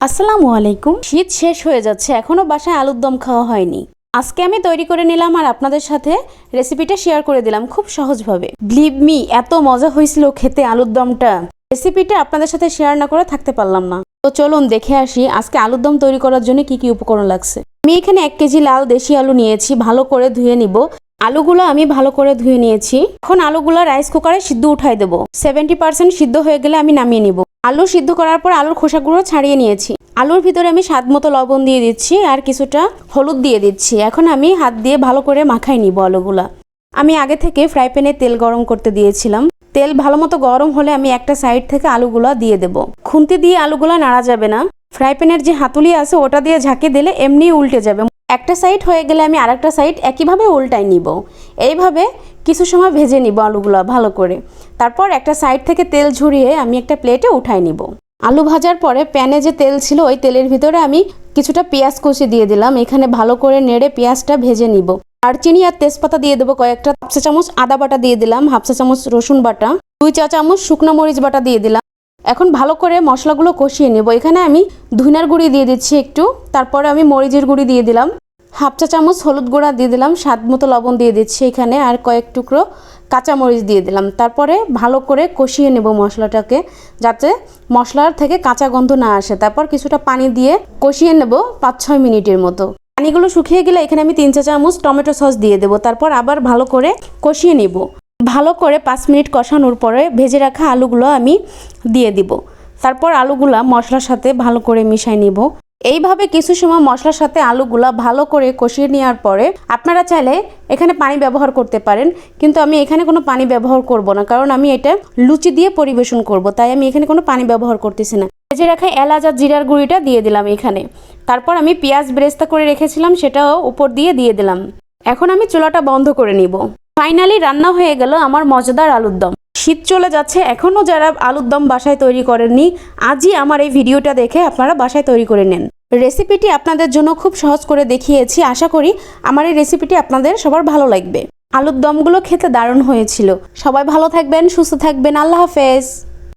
আসসালামু আলাইকুম। শীত শেষ হয়ে যাচ্ছে, এখনও বাসায় আলুর দম খাওয়া হয়নি। আজকে আমি তৈরি করে নিলাম আর আপনাদের সাথে রেসিপিটা শেয়ার করে দিলাম খুব সহজভাবে। ব্লিভ মি এত মজা হয়েছিল খেতে আলুর দমটা। রেসিপিটা আপনাদের সাথে শেয়ার না করে থাকতে পারলাম না। তো চলুন দেখে আসি আজকে আলুর দম তৈরি করার জন্য কি কি উপকরণ লাগছে। আমি এখানে এক কেজি লাল দেশি আলু নিয়েছি, ভালো করে ধুয়ে নিব। আলুগুলো আমি ভালো করে ধুয়ে নিয়েছি। এখন আলুগুলো রাইস কুকারে সিদ্ধ উঠাই দেবো। সেভেন্টি পার্সেন্ট সিদ্ধ হয়ে গেলে আমি নামিয়ে নিব। আলু সিদ্ধ করার পর আলুর খোসাগুলো ছাড়িয়ে নিয়েছি। আলুর ভিতরে আমি স্বাদ মতো লবণ দিয়ে দিচ্ছি আর কিছুটা হলুদ দিয়ে দিচ্ছি। এখন আমি হাত দিয়ে ভালো করে মাখাই নিব আলুগুলা। আমি আগে থেকে ফ্রাই প্যানে তেল গরম করতে দিয়েছিলাম। তেল ভালো মতো গরম হলে আমি একটা সাইড থেকে আলুগুলা দিয়ে দেব। খুন্তি দিয়ে আলুগুলা নাড়া যাবে না। ফ্রাই প্যানের যে হাতুলি আছে ওটা দিয়ে ঝাঁকে দিলে এমনি উল্টে যাবে। একটা সাইড হয়ে গেলে আমি আরেকটা সাইড একইভাবে উল্টাই নিব। এইভাবে কিছু সময় ভেজে নিব আলুগুলো ভালো করে। তারপর একটা সাইড থেকে তেল ঝরিয়ে আমি একটা প্লেটে উঠাই নিব। আলু ভাজার পরে প্যানে যে তেল ছিল, ওই তেলের ভিতরে আমি কিছুটা পেঁয়াজ কুচি দিয়ে দিলাম। এখানে ভালো করে নেড়ে পেঁয়াজটা ভেজে নিব। আর চিনি আর তেজপাতা দিয়ে দেবো কয়েকটা। হাফ চা চামচ আদা বাটা দিয়ে দিলাম, হাফ চা চামচ রসুন বাটা, দুই চা চামচ শুকনো মরিচ বাটা দিয়ে দিলাম। এখন ভালো করে মশলাগুলো কষিয়ে নেব। এখানে আমি ধুনার গুঁড়ি দিয়ে দিচ্ছি একটু। তারপরে আমি মরিচের গুঁড়ি দিয়ে দিলাম। হাফ চা চামচ হলুদ গুঁড়া দিয়ে দিলাম। স্বাদ মতো লবণ দিয়ে দিচ্ছি এখানে আর কয়েক টুকরো কাঁচামরিচ দিয়ে দিলাম। তারপরে ভালো করে কষিয়ে নেব মশলাটাকে যাতে মশলার থেকে কাঁচা গন্ধ না আসে। তারপর কিছুটা পানি দিয়ে কষিয়ে নেব পাঁচ ছয় মিনিটের মতো। পানিগুলো শুকিয়ে গেলে এখানে আমি তিন চা চামচ টমেটো সস দিয়ে দেবো। তারপর আবার ভালো করে কষিয়ে নেব। ভালো করে পাঁচ মিনিট কষানোর পরে ভেজে রাখা আলুগুলো আমি দিয়ে দিব। তারপর আলুগুলা মশলার সাথে ভালো করে মিশাই নিব। এইভাবে কিছু সময় মশলার সাথে আলুগুলা ভালো করে কষিয়ে নেওয়ার পরে আপনারা চাইলে এখানে পানি ব্যবহার করতে পারেন, কিন্তু আমি এখানে কোনো পানি ব্যবহার করব না, কারণ আমি এটা লুচি দিয়ে পরিবেশন করব, তাই আমি এখানে কোনো পানি ব্যবহার করতেছি না। ভেজে রাখা এলাচ আর জিরার গুঁড়িটা দিয়ে দিলাম এখানে। তারপর আমি পেঁয়াজ ব্রেস্তা করে রেখেছিলাম, সেটাও উপর দিয়ে দিয়ে দিলাম। এখন আমি চুলাটা বন্ধ করে নিব। ফাইনালি রান্না হয়ে গেল আমার মজাদার আলুর দম। শীত চলে যাচ্ছে, এখনও যারা আলুর দম বাসায় তৈরি করেননি, আজই আমার এই ভিডিওটা দেখে আপনারা বাসায় তৈরি করে নেন। রেসিপিটি আপনাদের জন্য খুব সহজ করে দেখিয়েছি, আশা করি আমার এই রেসিপিটি আপনাদের সবার ভালো লাগবে। আলুর দমগুলো খেতে দারুণ হয়েছিল। সবাই ভালো থাকবেন, সুস্থ থাকবেন, আল্লাহ হাফেজ।